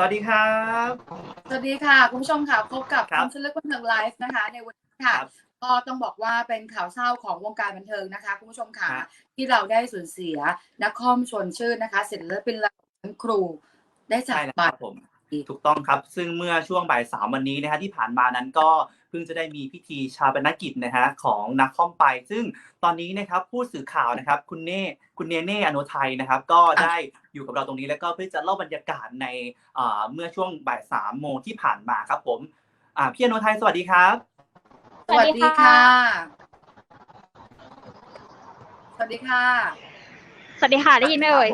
สวัสดีครับ สวัสดีค่ะ คุณผู้ชมค่ะพบกับครับคุณชลึกบันเทิงไลฟ์นะคะ ในวันนี้ค่ะครับก็ต้องบอกว่าเป็นข่าวเศร้าของวงการบันเทิงนะคะ คุณผู้ชมค่ะครับที่เราได้สูญเสียนักคอมชวนชื่นนะคะศิลปินระดับครูได้จากใช่แล้วไปครับผมถูกต้องครับ ซึ่งเมื่อช่วงบ่ายสามวันนี้นะฮะที่ผ่านมานั้นก็ เพิ่งจะได้มีพิธีชาปนกิจนะฮะของนักคอมไป ซึ่งตอนนี้นะครับผู้สื่อข่าวนะครับ คุณเน่คุณเนเน่อโนไทยนะครับ ก็ได้อยู่กับเราตรงนี้แล้วก็เพื่อจะเล่าบรรยากาศในอ่าเมื่อช่วงบ่ายสามโมงที่ผ่านมาครับผมอ่าพี่อโนไทยสวัสดีครับ สวัสดีค่ะ สวัสดีค่ะ สวัสดีค่ะได้ยินไหมเอ่ย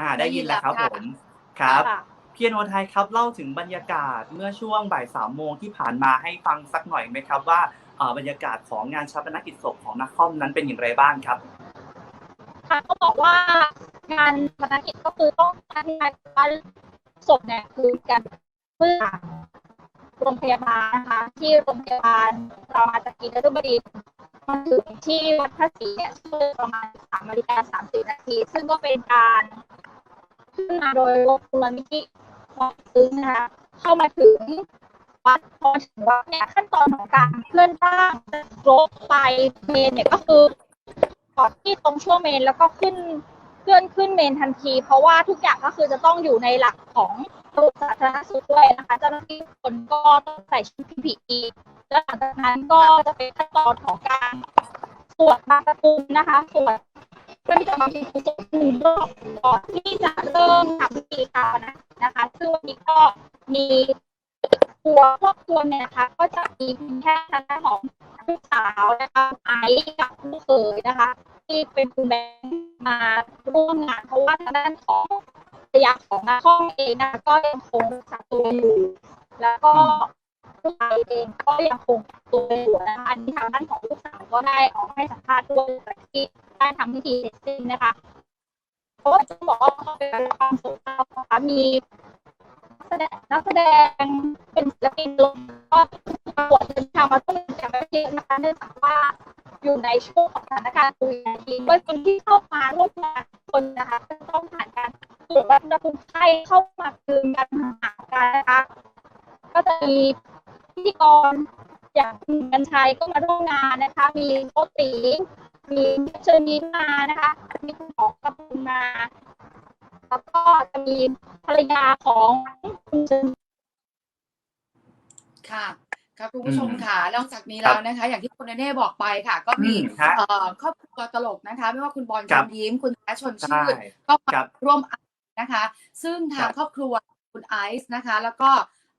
อ่า ได้ยินแล้วครับได้ผยินมแล้วค่ะครับค่ะ พี่อโนไทยครับเล่าถึงบรรยากาศเมื่อช่วงบ่ายสามโมงที่ผ่านมาให้ฟังสักหน่อยไหมครับ ว่าบรรยากาศของงานชาปนกิจศพของนักคอมนั้นเป็นอย่างไรบ้างครับค่ะก็บอกว่างานภารกิจก็คือต้องการงานว่าศพเนี่ยคือการเพื่อโรงพยาบาลนะคะที่โรงพยาบาลรามาจากกีนรุบดินมาถึงที่วัดพระศรีเนี่ยช่วงประมาณสามนาฬิกาสามสิบนาที ซึ่งก็เป็นการขึ้นมาโดยรถมูลนิธิ มอซึ้งนะคะเข้ามาถึงวัดพอถึงวัดเนี่ยขั้นตอนของการเคลื่อนร่างรถไปเมนเนี่ยก็คือก่อนที่ตรงช่วงเมนแล้วก็ขึ้นเคลื่อนขึ้นเมนทันที เพราะว่าทุกอย่างก็คือจะต้องอยู่ในหลักของระบบสาธารณสุขด้วยนะคะเจ้าหน้าที่คนก็ต้องใส่ชุด PPE แล้วหลังจากนั้นก็จะเป็นขั้นตอนของการสวดบางตะกุมนะคะสวด เพื่อที่จะมาพิธีศพหนึ่งรอบก่อนที่จะเริ่มทำพิธีการนะนะคะ ซึ่งวันนี้ก็มีตัวครอบครัวเนี่ยนะคะ ก็จะมีเพียงแค่ทางด้านของลูกสาวนะคะไอซ์กับลูกเขยนะคะ ที่เป็นคุณแบงค์มาร่วมงานเพราะว่าทางด้านของภรรยาของนาข้องเองนะคะก็ยังคงรักษาตัวอยู่ แล้วก็ลูกชายเองก็ยังคงกักตัวอยู่นะคะอันนี้ทางด้านของลูกสาวก็ได้ออกให้สัมภาษณ์ด้วยหลังจาที่ ได้ทำพิธีเสร็จสิ้นนะคะเพราะจะบอกว่าเขาเป็นความโศกเรานะคะมีนักแสดงเป็นศิลปินก็ประกวดเดินทางมาต้องจากประเทศนะคะเนื่องจากว่าอยู่ในช่วงของสถานการณ์โควิด19ด้วยคนที่เข้ามาร่วมงานคนนะคะจะต้องผ่านการตรวจวัดอุณหภูมิไข้เข้ามาคืนกันหากันนะคะก็จะมีพิธีกรอย่างคุณกัญชัยก็มาร่วมงานนะคะ มีโกติ มีเชิญยิ้มมานะคะมีคุณหมอกระพุนมา แล้วก็จะมีภรรยาของคุณเชิญค่ะครับคุณผู้ชมอืมค่ะนอกจากนี้ครัแล้บวนะคะ อย่างที่คุณเน่บอกไปค่ะ ก็มีอืมฮะเอ่อครอบครัวตลกนะคะ ไม่ว่าคุณบอลคชรับมยิ้มคุณแอชชนใช่ชื่นก็มาครับร่วมอัดนะคะ ซึ่งทางครับครอบครัวคุณไอซ์นะคะ แล้วก็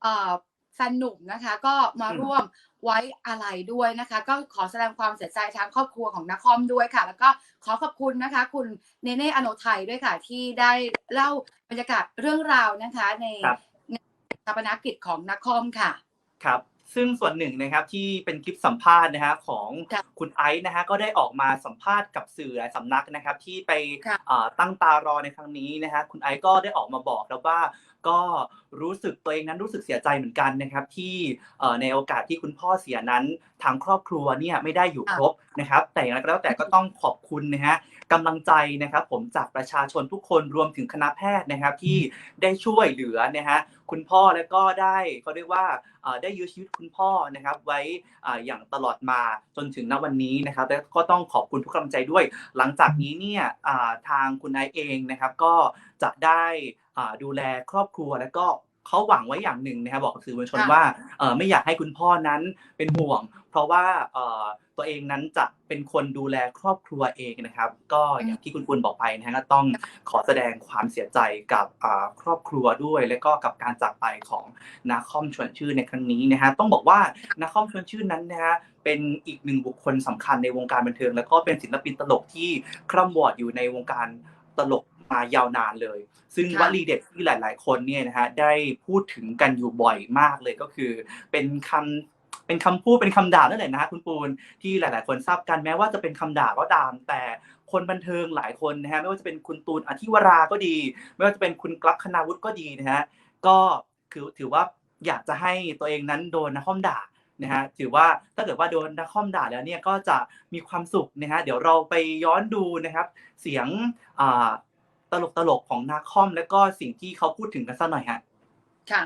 เอ่อ แฟนหนุ่มนะคะ ก็มาอืมร่วมไว้อะไรด้วยนะคะ ก็ขอแสดงความเสียใจทางครอบครัวของนักคอมด้วยค่ะ แล้วก็ขอขอบคุณนะคะ คุณเนเน่อโนไทยด้วยค่ะ ที่ได้เล่าบรรยากาศเรื่องราวนะคะ ในครับงานชาปนกิจของนักคอมค่ะ ครับ ซึ่งส่วนหนึ่งนะครับที่เป็นคลิปสัมภาษณ์นะฮะของครับคุณไอซ์นะฮะก็ได้ออกมาสัมภาษณ์กับสื่อหลายสำนักนะครับ ที่ไปครับเอ่อตั้งตารอในครั้งนี้นะฮะคุณไอซ์ก็ได้ออกมาบอกแล้วว่าก็รู้สึกตัวเองนั้นรู้สึกเสียใจเหมือนกันนะครับ ที่เอ่อในโอกาสที่คุณพ่อเสียนั้นทางครอบครัวเนี่ยไม่ได้อยู่ครับครบนะครับ แต่อย่างไรก็แล้วแต่ก็ต้องขอบคุณนะฮะกำลังใจนะครับ ผมจากประชาชนทุกคนรวมถึงคณะแพทย์นะครับที่ได้ช่วยเหลือนะฮะ คุณพ่อแล้วก็ได้เขาเรียกว่าได้ยื้อชีวิตคุณพ่อนะครับ ไว้อย่างตลอดมาจนถึงณวันนี้นะครับและก็ต้องขอบคุณทุกกำลังใจด้วย หลังจากนี้เนี่ยทางคุณไอซ์เองนะครับ ก็จะได้ดูแลครอบครัวและก็ เขาหวังไว้อย่างหนึ่งนะครับบอกกับสื่อมวลชนค่ะว่าเอ่อไม่อยากให้คุณพ่อนั้นเป็นห่วง เพราะว่าเอ่อตัวเองนั้นจะเป็นคนดูแลครอบครัวเองนะครับ ก็อย่างที่คุณปุณบอกไปนะฮะก็ต้องขอแสดงความเสียใจกับอ่าครอบครัวด้วย และก็กับการจากไปของนาคอมชวนชื่นในครั้งนี้นะฮะต้องบอกว่านาคอมชวนชื่นนั้นนะฮะเป็นอีกหนึ่งบุคคลสำคัญในวงการบันเทิง แล้วก็เป็นศิลปินตลกที่คร่ำวอดอยู่ในวงการตลก มายาวนานเลย ซึ่งค่ะวลีเด็ดที่หลาย ๆ คนเนี่ยนะฮะได้พูดถึงกันอยู่บ่อยมากเลยก็คือ เป็นคำเป็นคำพูดเป็นคำด่านั่นแหละนะฮะคุณปูนที่หลาย ๆ คนทราบกันแม้ว่าจะเป็นคำด่าก็ตามแต่คนบันเทิงหลายคนนะฮะไม่ว่าจะเป็นคุณตูนอธิวราก็ดี ไม่ว่าจะเป็นคุณกลักคณาวุฒิก็ดีนะฮะก็คือถือว่าอยากจะให้ตัวเองนั้นโดนนักคอมด่านะฮะถือว่าถ้าเกิดว่าโดนนักคอมด่าแล้วเนี่ยก็จะมีความสุขนะฮะเดี๋ยวเราไปย้อนดูนะครับ เสียงอ่า ตลกตลกๆของนาคอม แล้วก็สิ่งที่เขาพูดถึงกันสักหน่อยฮะ ค่ะ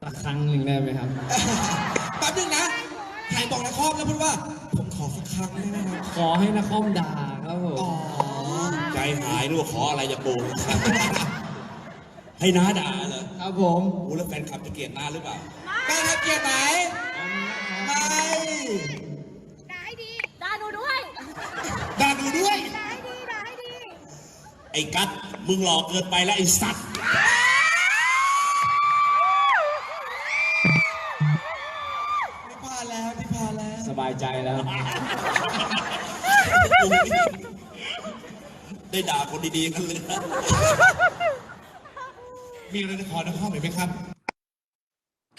สักครั้งหนึ่งได้ไหมครับ แป๊บนึงนะหายบอกนะครอบแล้วพูดว่า ผมขอสักครั้งได้ไหมครับขอให้นครด่าครับผมอ๋อใจหายรู้ว่าขออะไรจะปูให้น้าด่าเหรอครับผม โอ้แล้วแฟนคลับจะเกลียดน้าหรือเปล่า แม่ทับเกียรติไหมไม่ ด่าหนูด้วยไอ้กัดมึงหลอกเกินไปแล้วไอ้สัตว์ที่พาแล้วที่พาแล้วสบายใจแล้ว ได้ด่าคนดีๆกันเลยนะมีอะไรจะขอนครอีกไหมครับ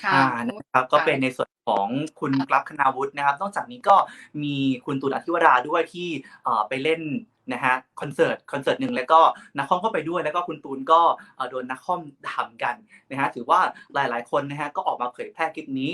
ค่ะอ่านะครับก็เป็นในส่วนของคุณกลับคณาวุฒินะครับนอกจากนี้ก็มีคุณตูนอธิวราด้วยที่เอ่อไปเล่นนะฮะคอนเสิร์ตคอนเสิร์ตหนึ่งแล้วก็นักคอมก็ไปด้วยแล้วก็คุณตูนก็เอ่อโดนนักคอมด่าเหมือนกันนะฮะถือว่าหลาย ๆ คนนะฮะก็ออกมาเผยแพร่คลิปนี้